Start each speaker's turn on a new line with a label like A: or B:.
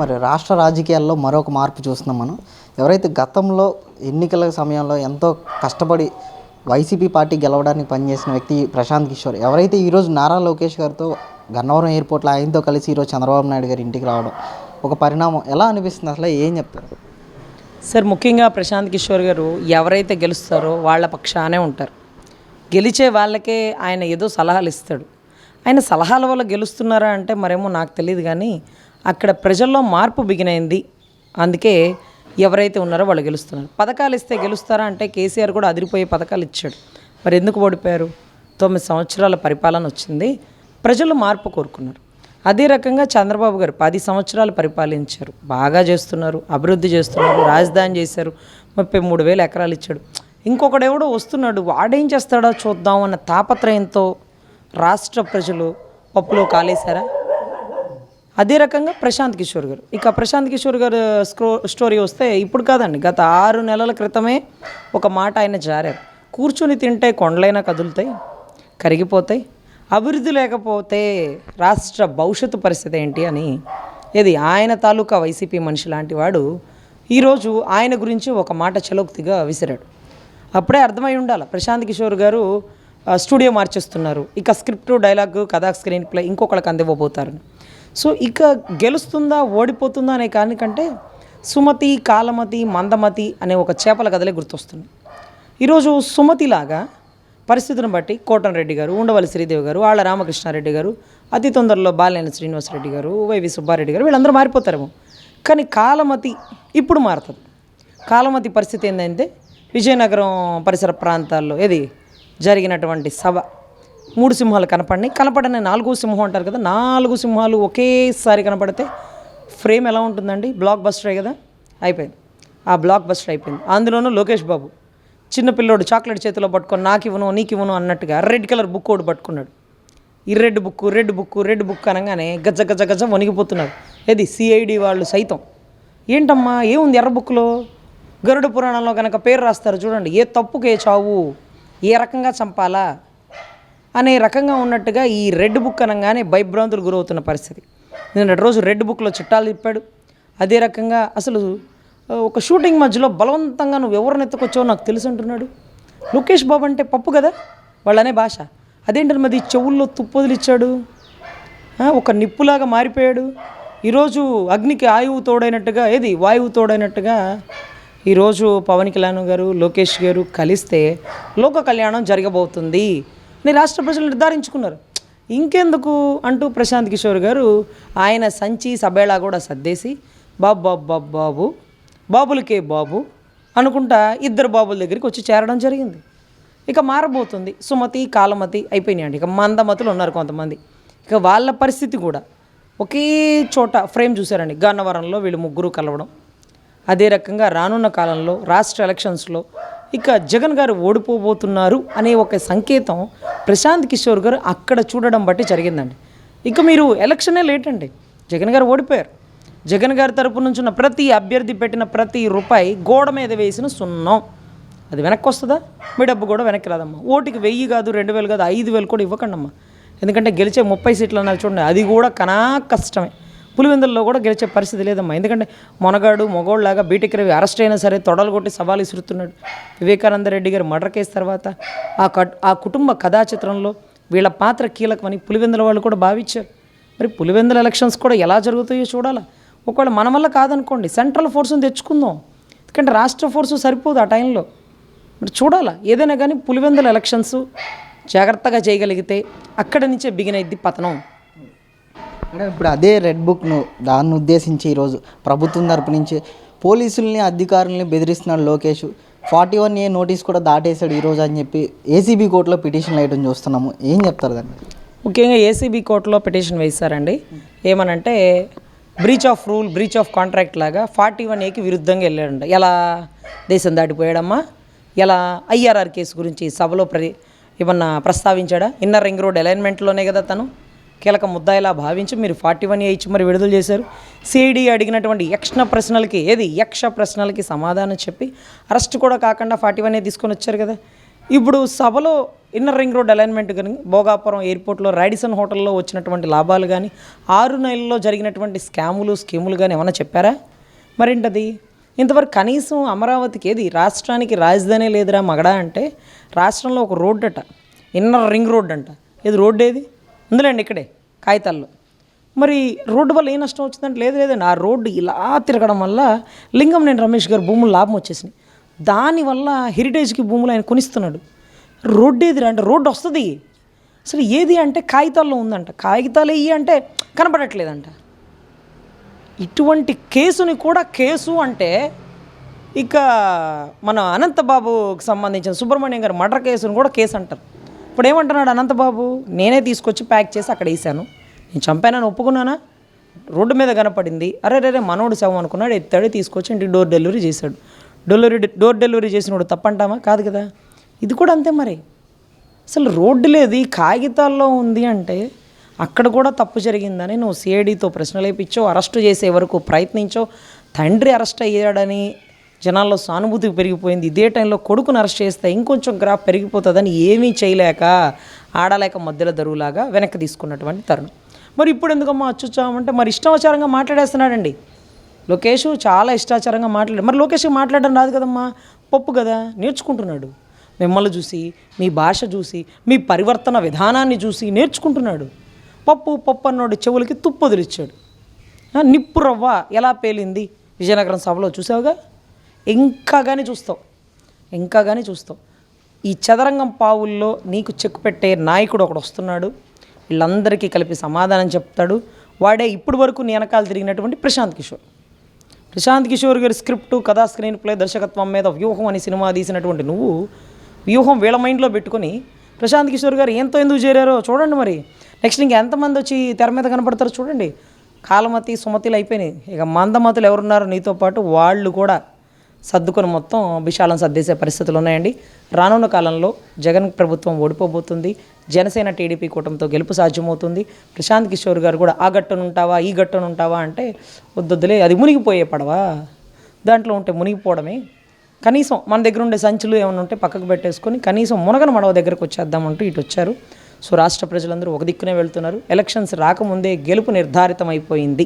A: మరి రాష్ట్ర రాజకీయాల్లో మరొక మార్పు చూస్తున్నాం మనం. ఎవరైతే గతంలో ఎన్నికల సమయంలో ఎంతో కష్టపడి వైసీపీ పార్టీ గెలవడానికి పనిచేసిన వ్యక్తి ప్రశాంత్ కిషోర్ ఎవరైతే ఈరోజు నారా లోకేష్ గారితో గన్నవరం ఎయిర్పోర్ట్లో ఆయనతో కలిసి ఈరోజు చంద్రబాబు నాయుడు గారి ఇంటికి రావడం ఒక పరిణామం. ఎలా అనిపిస్తుంది అసలు? ఏం చెప్తారు?
B: సార్ ముఖ్యంగా ప్రశాంత్ కిషోర్ గారు ఎవరైతే గెలుస్తారో వాళ్ళ పక్షానే ఉంటారు. గెలిచే వాళ్ళకే ఆయన ఏదో సలహాలు ఇస్తాడు. ఆయన సలహాల వల్ల గెలుస్తున్నారా అంటే మరేమో నాకు తెలియదు కానీ అక్కడ ప్రజల్లో మార్పు బిగినైంది. అందుకే ఎవరైతే ఉన్నారో వాళ్ళు గెలుస్తున్నారు. పథకాలు ఇస్తే గెలుస్తారా అంటే కేసీఆర్ కూడా అదిరిపోయే పథకాలు ఇచ్చాడు. మరి ఎందుకు ఓడిపోయారు? తొమ్మిది సంవత్సరాల పరిపాలన వచ్చింది. ప్రజలు మార్పు కోరుకున్నారు. అదే రకంగా చంద్రబాబు గారు పది సంవత్సరాలు పరిపాలించారు. బాగా చేస్తున్నారు అభివృద్ధి చేస్తున్నారు రాజధాని చేశారు. ముప్పై మూడు వేల ఎకరాలు ఇచ్చాడు. ఇంకొకడెవడో వస్తున్నాడు. వాడేం చేస్తాడో చూద్దాం అన్న తాపత్రయంతో రాష్ట్ర ప్రజలు పప్పులో కాలేశారా? అదే రకంగా ప్రశాంత్ కిషోర్ గారు. ఇక ప్రశాంత్ కిషోర్ గారు స్క్రో స్టోరీ వస్తే ఇప్పుడు కాదండి గత ఆరు నెలల క్రితమే ఒక మాట ఆయన జారారు. కూర్చొని తింటే కొండలైనా కదులుతాయి కరిగిపోతాయి అభివృద్ధి లేకపోతే రాష్ట్ర భవిష్యత్తు పరిస్థితి ఏంటి అని ఇది ఆయన తాలూకా వైసీపీ మనిషి లాంటి వాడు ఈరోజు ఆయన గురించి ఒక మాట చలోక్తిగా విసిరాడు. అప్పుడే అర్థమై ఉండాలి ప్రశాంత్ కిషోర్ గారు స్టూడియో మార్చేస్తున్నారు. ఇక స్క్రిప్ట్ డైలాగ్ కథా స్క్రీన్ ప్లే ఇంకొకళ్ళకి అందివ్వబోతారని సో ఇక గెలుస్తుందా ఓడిపోతుందా అనే కానికంటే సుమతి కాలమతి మందమతి అనే ఒక చేపల కథలే గుర్తొస్తుంది. ఈరోజు సుమతిలాగా పరిస్థితులను బట్టి కోటంరెడ్డి గారు ఉండవల్లి శ్రీదేవి గారు ఆళ్ళ రామకృష్ణారెడ్డి గారు అతి తొందరలో బాలినేని శ్రీనివాసరెడ్డి గారు వైవి సుబ్బారెడ్డి గారు వీళ్ళందరూ మారిపోతారేమో. కానీ కాలమతి ఇప్పుడు మారుతుంది. కాలమతి పరిస్థితి ఏంటంటే విజయనగరం పరిసర ప్రాంతాల్లో ఏది జరిగినటువంటి సభ మూడు సింహాలు కనపడినాయి. కనపడని నాలుగు సింహం అంటారు కదా నాలుగు సింహాలు ఒకేసారి కనపడితే ఫ్రేమ్ ఎలా ఉంటుందండి? బ్లాక్ బస్టరే కదా? అయిపోయింది. ఆ బ్లాక్ బస్టర్ అయిపోయింది. అందులోనూ లోకేష్ బాబు చిన్నపిల్లోడు చాక్లెట్ చేతిలో పట్టుకొని నాకు ఇవ్వను నీకు ఇవ్వను అన్నట్టుగా రెడ్ కలర్ బుక్ ఒకటి పట్టుకున్నాడు. ఈ red book red book red book అనగానే గజ్జ గజ్జ గజ్జ వణిగిపోతున్నారు ఏది? సిఐడి వాళ్ళు సైతం. ఏంటమ్మా? ఏముంది ఎర్ర బుక్లో? గరుడ పురాణంలో కనుక పేరు రాస్తారు చూడండి. ఏ తప్పుకే చావు? ఏ రకంగా చంపాలా? అనే రకంగా ఉన్నట్టుగా ఈ రెడ్ బుక్ అనగానే భయభ్రాంతులు గురవుతున్న పరిస్థితి. నిన్నటి రోజు రెడ్ బుక్లో చిట్టాలు తిప్పాడు. అదే రకంగా అసలు ఒక షూటింగ్ మధ్యలో బలవంతంగా నువ్వు ఎవరిని ఎత్తుకొచ్చావో నాకు తెలుసు అంటున్నాడు లోకేష్ బాబు అంటే పప్పు కదా? వాళ్ళనే భాష. అదేంటని మరి చెవుల్లో తుప్పొదిలిచ్చాడు ఒక నిప్పులాగా మారిపోయాడు. ఈరోజు అగ్నికి ఆయువు తోడైనట్టుగా ఏది వాయువు తోడైనట్టుగా ఈరోజు పవన్ కళ్యాణ్ గారు లోకేష్ గారు కలిస్తే లోక కళ్యాణం జరగబోతుంది. అని రాష్ట్ర ప్రజలు నిర్ధారించుకున్నారు. ఇంకెందుకు అంటూ ప్రశాంత్ కిషోర్ గారు ఆయన సంచి సబేళా కూడా సర్దేసి బాబు బాబు బాబు బాబు బాబులకే బాబు అనుకుంటా ఇద్దరు బాబుల దగ్గరికి వచ్చి చేరడం జరిగింది. ఇక మారబోతుంది. సుమతి కాలమతి అయిపోయినాయండి. ఇక మందమతులు ఉన్నారు కొంతమంది. ఇక వాళ్ళ పరిస్థితి కూడా ఒకే చోట ఫ్రేమ్ చూసారండి గన్నవరంలో వీళ్ళు ముగ్గురు కలవడం. అదే రకంగా రానున్న కాలంలో రాష్ట్ర ఎలక్షన్స్లో ఇక జగన్ గారు ఓడిపోబోతున్నారు అనే ఒక సంకేతం ప్రశాంత్ కిషోర్ గారు అక్కడ చూడడం బట్టి జరిగిందండి. ఇక మీరు ఎలక్షనే లేట్ అండి జగన్ గారు ఓడిపోయారు. జగన్ గారి తరపు నుంచి ఉన్న ప్రతి అభ్యర్థి పెట్టిన ప్రతి రూపాయి గోడ మీద వేసిన సున్నం. అది వెనక్కి వస్తుందా? మీ డబ్బు కూడా వెనక్కి రాదమ్మా. ఓటుకి వెయ్యి కాదు రెండు వేలు కాదు ఐదు వేలు కూడా ఇవ్వకండి అమ్మా ఎందుకంటే గెలిచే ముప్పై సీట్లు అన్నారు చూడండి అది కూడా కనా కష్టమే. పులివెందుల్లో కూడా గెలిచే పరిస్థితి లేదమ్మా. ఎందుకంటే మొనగాడు మొగోళ్ళలాగా బీటెక్ రవి అరెస్ట్ అయినా సరే తొడలు కొట్టి సవాలు ఇసురుతున్నాడు. వివేకానంద రెడ్డి గారు మర్డర్ కేసు తర్వాత ఆ కట్ ఆ కుటుంబ కథా చిత్రంలో వీళ్ళ పాత్ర కీలకమని పులివెందుల వాళ్ళు కూడా భావించారు. మరి పులివెందుల ఎలక్షన్స్ కూడా ఎలా జరుగుతాయో చూడాలా? ఒకవేళ మన వల్ల కాదనుకోండి సెంట్రల్ ఫోర్స్ని తెచ్చుకుందాం. ఎందుకంటే రాష్ట్ర ఫోర్సు సరిపోదు ఆ టైంలో మరి చూడాలా? ఏదైనా కానీ పులివెందుల ఎలక్షన్స్ జాగ్రత్తగా చేయగలిగితే అక్కడి నుంచే బిగిన్ అయింది పతనం.
A: ఇప్పుడు అదే రెడ్ బుక్ను దాన్ని ఉద్దేశించి ఈరోజు ప్రభుత్వం తరపు నుంచి పోలీసుల్ని అధికారుల్ని బెదిరిస్తున్నాడు Lokesh. Forty one A notice కూడా దాటేశాడు ఈరోజు అని చెప్పి ఏసీబీ కోర్టులో పిటిషన్ వేయడం చూస్తున్నాము. ఏం చెప్తారు దాన్ని?
B: ముఖ్యంగా ఏసీబీ కోర్టులో పిటిషన్ వేశారండి. ఏమనంటే breach of rule breach of contract లాగా ఫార్టీ వన్ ఏకి విరుద్ధంగా వెళ్ళాడంట. ఎలా దేశం దాటిపోయాడమ్మా? ఎలా ఐఆర్ఆర్ కేసు గురించి సభలో ప్ర ఏమన్నా ప్రస్తావించాడా? ఇన్నర్ రింగ్ రోడ్ అలైన్మెంట్లోనే కదా తను? కీలక ముద్దాయిలా భావించి మీరు ఫార్టీ వన్ ఏ ఇచ్చి మరి విడుదల చేశారు. సిఐడి అడిగినటువంటి యక్షణ ప్రశ్నలకి ఏది? యక్ష ప్రశ్నలకి సమాధానం చెప్పి అరెస్ట్ కూడా కాకుండా ఫార్టీ వన్ ఏ తీసుకొని వచ్చారు కదా. ఇప్పుడు సభలో ఇన్నర్ రింగ్ రోడ్ అలైన్మెంట్ కానీ భోగాపురం ఎయిర్పోర్ట్లో రాడిసన్ హోటల్లో వచ్చినటువంటి లాభాలు కానీ ఆరు నెలల్లో జరిగినటువంటి స్కాములు స్కీములు కానీ ఏమైనా చెప్పారా? మరేంటది ఇంతవరకు కనీసం అమరావతికి ఏది? రాష్ట్రానికి రాజధాని లేదురా మగడా అంటే రాష్ట్రంలో ఒక రోడ్ అట ఇన్నర్ రింగ్ రోడ్ అంట ఇది రోడ్డు ఏది ఉందిలేండి ఇక్కడే కాగితాల్లో. మరి రోడ్డు వల్ల ఏ నష్టం వచ్చిందంటే లేదు లేదండి. ఆ రోడ్డు ఇలా తిరగడం వల్ల లింగం నేను రమేష్ గారు భూములు లాభం వచ్చేసినాయి. దానివల్ల హెరిటేజ్కి భూములు ఆయన కొనిస్తున్నాడు. రోడ్డు ఏది అంటే రోడ్డు వస్తుంది. అసలు ఏది అంటే కాగితాల్లో ఉందంట. కాగితాలు ఇవి అంటే కనపడట్లేదంట. ఇటువంటి కేసుని కూడా కేసు అంటే ఇక మన అనంతబాబుకి సంబంధించిన సుబ్రహ్మణ్యం గారి మర్డర్ కేసును కూడా కేసు అంటారు. ఇప్పుడు ఏమంటున్నాడు అనంతబాబు? నేనే తీసుకొచ్చి ప్యాక్ చేసి అక్కడ వేసాను నేను చంపానని ఒప్పుకున్నానా? రోడ్డు మీద కనపడింది. అరే రే మనోడు శవం అనుకున్నాడు. ఎత్తాడు తీసుకొచ్చి ఇంటికి డోర్ డెలివరీ చేశాడు. డెలివరీ డోర్ డెలివరీ చేసినోడు తప్పంటామా? కాదు కదా. ఇది కూడా అంతే మరి. అసలు రోడ్డు లేదు ఈ కాగితాల్లో ఉంది అంటే అక్కడ కూడా తప్పు జరిగిందని నువ్వు సిఐడితో ప్రశ్నలు వేయించో అరెస్ట్ చేసే వరకు ప్రయత్నించో తండ్రి అరెస్ట్ అయ్యాడని జనాల్లో సానుభూతి పెరిగిపోయింది. ఇదే టైంలో కొడుకుని అరెస్ట్ చేస్తే ఇంకొంచెం గ్రాఫ్ పెరిగిపోతుందని ఏమీ చేయలేక ఆడలేక మధ్యలో దరువులాగా వెనక్కి తీసుకున్నటువంటి తరుణం. మరి ఇప్పుడు ఎందుకమ్మా అచ్చుచ్చామంటే మరి ఇష్టాచారంగా మాట్లాడేస్తున్నాడండి. లోకేష్ చాలా ఇష్టాచారంగా మాట్లాడాడు మరి లోకేష్ మాట్లాడడం రాదు కదమ్మా. పప్పు కదా నేర్చుకుంటున్నాడు. మిమ్మల్ని చూసి మీ భాష చూసి మీ పరివర్తన విధానాన్ని చూసి నేర్చుకుంటున్నాడు. పప్పు పప్పు అన్నోడు చెవులకి తుప్పు వదిలిచ్చాడు. నిప్పు రవ్వ ఎలా పేలింది? విజయనగరం సభలో చూసావుగా? ఇంకా కానీ చూస్తావు. ఇంకా కానీ చూస్తావు. ఈ చదరంగం పావుల్లో నీకు చెక్ పెట్టే నాయకుడు ఒకడు వస్తున్నాడు. వీళ్ళందరికీ కలిపి సమాధానం చెప్తాడు. వాడే ఇప్పటి వరకు నీ వెనకాల తిరిగినటువంటి ప్రశాంత్ కిషోర్. ప్రశాంత్ కిషోర్ గారి స్క్రిప్ట్ కథా స్క్రీన్ ప్లే దర్శకత్వం మీద వ్యూహం అని సినిమా తీసినటువంటి నువ్వు వ్యూహం వీళ్ళ మైండ్లో పెట్టుకొని ప్రశాంత్ కిషోర్ గారు ఎంతో ఎందుకు చేరారో చూడండి మరి. నెక్స్ట్ ఇంక ఎంతమంది వచ్చి తెర మీద కనపడతారో చూడండి. కాలమతి సుమతిలు అయిపోయినాయి. ఇక మందమతులు ఎవరున్నారో నీతో పాటు వాళ్ళు కూడా. సర్దుకొని మొత్తం విశాలం సర్దేసే పరిస్థితులు ఉన్నాయండి. రానున్న కాలంలో జగన్ ప్రభుత్వం ఓడిపోబోతుంది. జనసేన టీడీపీ కూటమితో గెలుపు సాధ్యమవుతుంది. ప్రశాంత్ కిషోర్ గారు కూడా ఆ గట్టునుంటావా? ఈ గట్టునుంటావా? అంటే వద్దొద్దులే అది మునిగిపోయే పడవా? దాంట్లో ఉంటే మునిగిపోవడమే. కనీసం మన దగ్గర ఉండే సంచులు ఏమైనా ఉంటే పక్కకు పెట్టేసుకొని కనీసం మునగన మడవ దగ్గరకు వచ్చేద్దామంటూ ఇటు వచ్చారు. సో రాష్ట్ర ప్రజలందరూ ఒక దిక్కునే వెళ్తున్నారు. ఎలక్షన్స్ రాకముందే గెలుపు నిర్ధారితమైపోయింది.